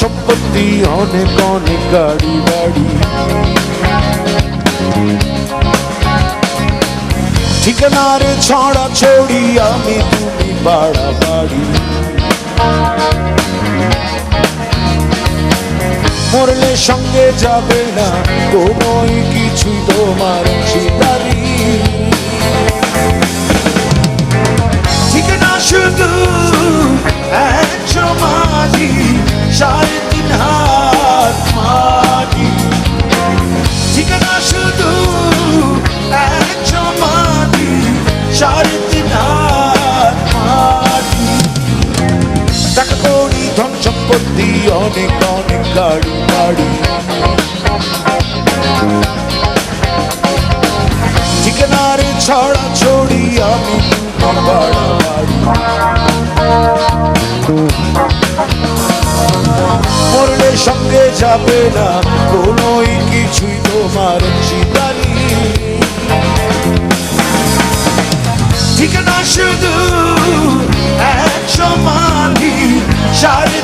সম্পত্তি অনেক অনেক গাড়ি, বাড়ি। ঠিকানার ছড়া ছড়ি আমি তুমি বাড়া বাড়ি। মরলে সঙ্গে যাবে না, কোনোই কিছুই তোমার শিকারি ঠিকানা শুধু টাকা কড়ি ধন সম্পত্তি অনেক অনেক গাড়ি বাড়ি ঠিকানার ছড়া ছড়ি আমি মরলে সঙ্গে যাবে না কোনোই কিছুই তোমার চিতারি ঠিকানা শুধু এক সমাধি সাড়ে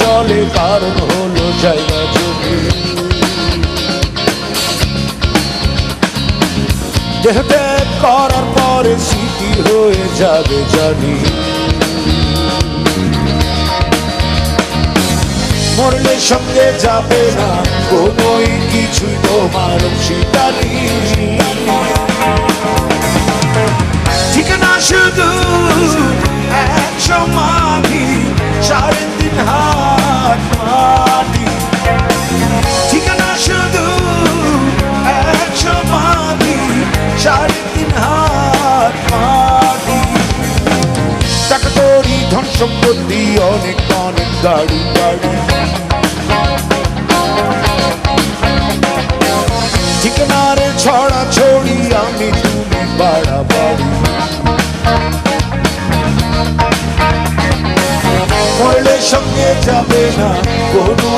চলে কারণ হলো জায়গা জমি। দেহ ত্যাগ করার পরে স্মৃতি হয়ে যাবে জানি। মরলে সঙ্গে যাবে না, কোনোই কিছুই তোমার শিকারি করি, ধন সম্পত্তি অনেক অনেক গাড়ি গাড়ি ঠিকানারে ছড়া ছড়ি আমি তুমি বাড়াবাড়ি। মরলে সঙ্গে যাবে না কোনো